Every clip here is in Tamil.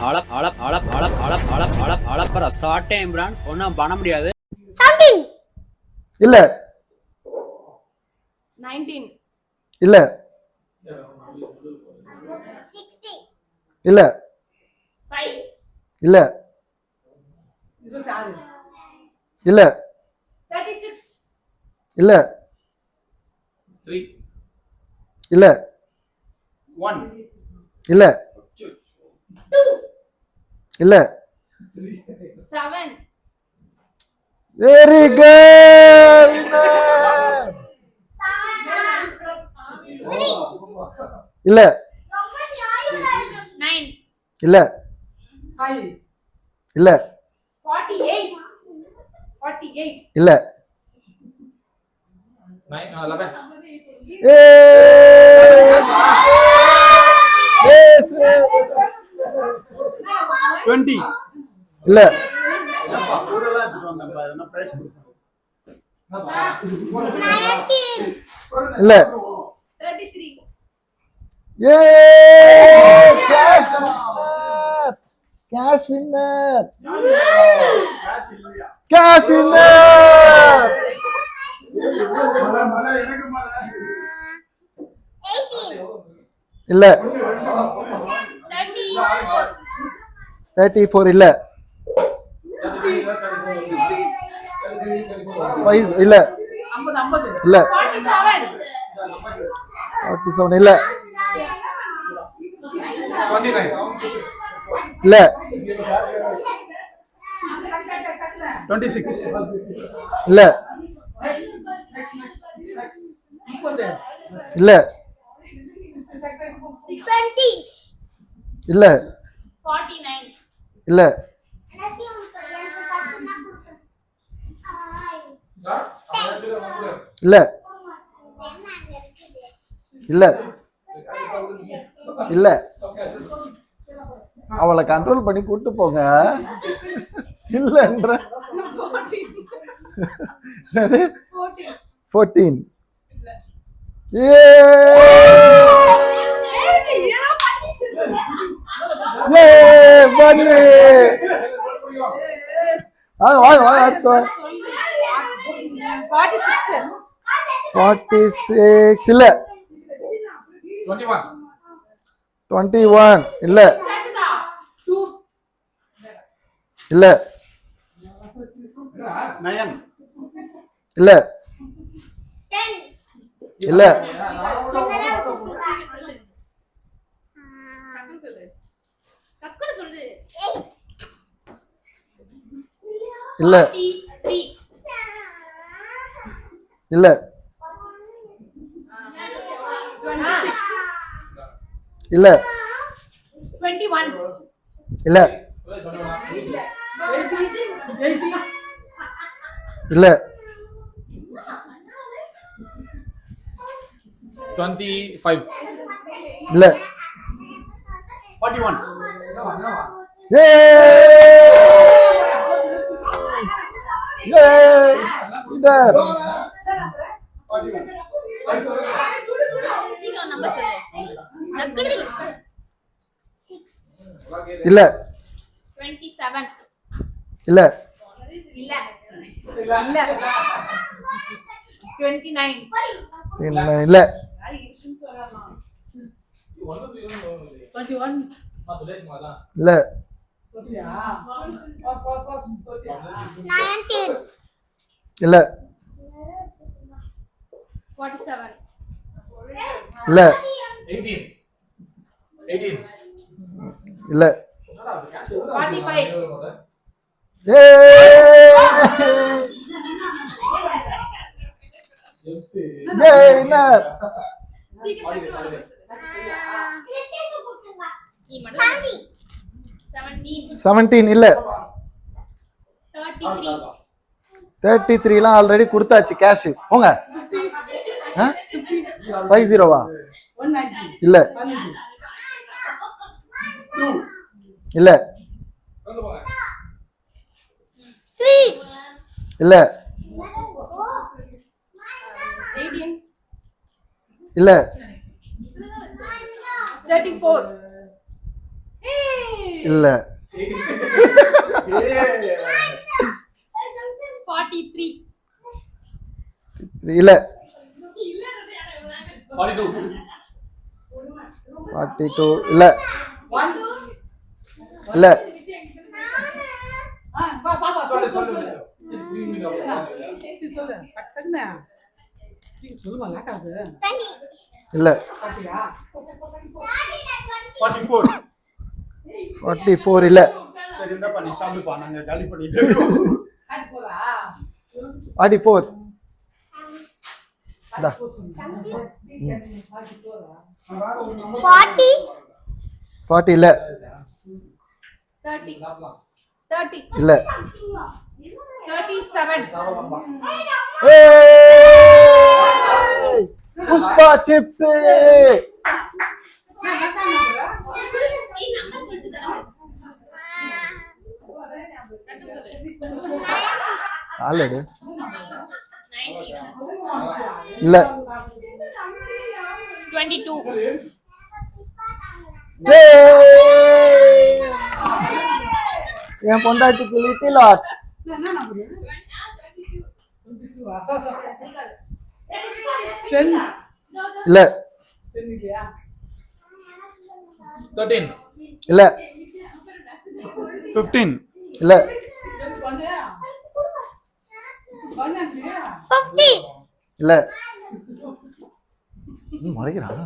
அளப் அளப் அளப் அளப் அளப் அளப் அளப் அளப்பற சாட்டே இம்ரான். ஒன்றும் பண்ண முடியாது. செவன்டீன் இல்ல. நைன்டீன். இல்ல. இல்ல. இல்ல. இல்ல. இல்ல. இல்ல. ஒன். இல்ல. இல்ல. வெரி குட் இல்ல. இல்ல. ஃபைவ் இல்ல. ஃபார்ட்டி எயிட் ஃபார்ட்டி எயிட் இல்ல நைன் லெவன் டுவெண்ட்டி இல்ல ஊரெல்லாம் எடுத்துட்டு வந்தேன் பாரு நான் பிரைஸ் நைன்டீன் இல்ல three A cash cash winner cash winner இல்ல தேர்ட்டி ஃபோர் இல்ல. ஃபைவ் இல்ல. இல்ல. ஃபார்ட்டி செவன் இல்ல. இல்ல. டுவெண்ட்டி சிக்ஸ் இல்ல. இல்ல. இல்ல இல்ல. இல்ல. இல்ல. இல்ல. அவளை கண்ட்ரோல் பண்ணி கூட்டு போங்க. இல்லன்ற. ஃபோர்டீன் ஏ பண்ணு வாங்க வாங்க வாங்க அடுத்து ஃபார்ட்டி சிக்ஸ் இல்ல. டுவெண்ட்டி ஒன் இல்ல. இல்ல. இல்ல இல்ல. இல்ல. இல்ல. இல்ல. இல்ல. இல்ல. டுவெண்ட்டி ஃபைவ் இல்ல. ஃபார்ட்டி ஒன் ஏ இல்ல. இல்ல. இல்ல. இல்ல. இல்ல. இல்ல. இல்ல. இல்ல. எயிட்டீன் எயிட்டீன் இல்ல செவன்டீன் செவன்டீன் இல்ல. தேர்ட்டி த்ரீ தேர்ட்டி த்ரீலாம் ஆல்ரெடி கொடுத்தாச்சு கேஷ் போங்க ஃபைவ் ஜீரோவா இல்ல. இல்ல. இல்ல. இல்ல. தேர்ட்டி ஃபோர் இல்ல. ஃபார்ட்டி த்ரீ இல்ல. ஃபார்ட்டி டூ ஃபார்ட்டி டூ இல்ல. இல்ல இல்ல ஃபார்ட்டி ஃபோர் இல்ல ஃபார்ட்டி ஃபோர் ஃபார்ட்டி ஃபார்ட்டி இல்ல. இல்ல! புஷ்பா சிப்ஸ். ஆல்ரெடி இல்ல! என் பொண்டாட்டிக்கு லிட்டில் ஆர்ட் இல்ல. இல்ல. இல்ல. ஃபிஃப்டி இல்ல. மறைக்கிறான்.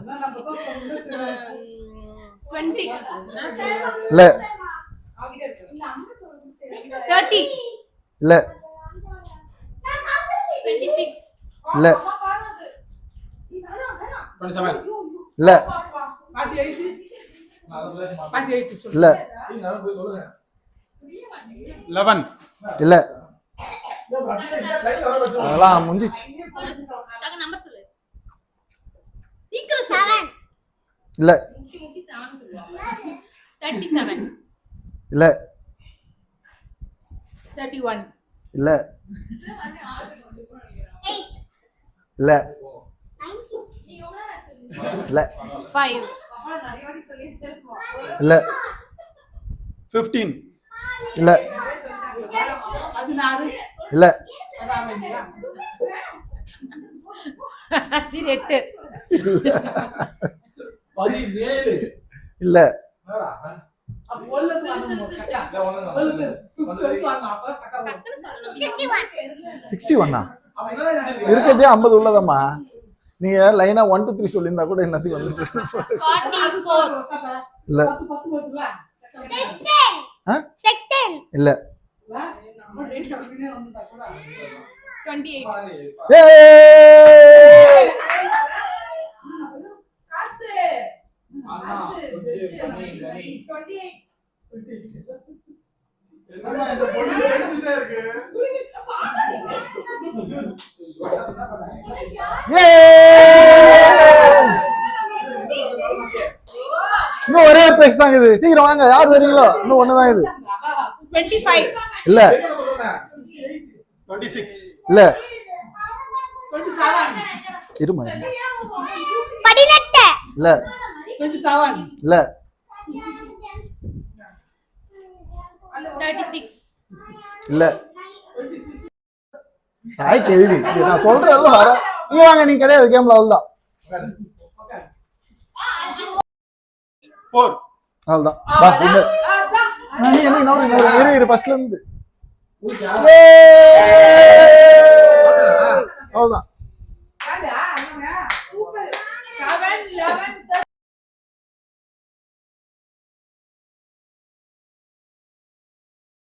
இல்ல. இருக்கு தேர்ட்டி இல்ல. இல்ல. இல்ல. லெவன் இல்ல. அதெல்லாம் முடிஞ்சிச்சு. இல்ல. இல்ல. தேர்ட்டி ஒன் இல்ல. இல்ல இல்ல. ஃபைவ் இல்ல. ஃபிஃப்டீன் இல்ல. இல்ல. எட்டு இல்ல. Sixty one. சிக்ஸ்டி ஒன்னா? இருக்கிறதே ஐம்பது உள்ளதம்மா. நீங்க லைனா ஒன் டூ த்ரீ சொல்லியிருந்தா கூட என்னத்துக்கு வந்துட்டு இல்ல. இல்ல. இன்னும் ஒரே பேஸ் தாங்க இது. சீக்கிரம் வாங்க. யார் வரீங்களோ? இன்னும் ஒண்ணுதான் இது. இல்ல. இல்ல. இருமா. பதினெட்டு. இல்ல. இல்ல. இல்ல. தாய் கேள்வி. நான் சொல்றேன் வர. நீ வாங்க நீங்க கிடையாது. கேம்ல அவ்வளவுதான். அவ்வளவுதான். இரு இரு ஃபர்ஸ்ட்ல இருந்து ஏய்!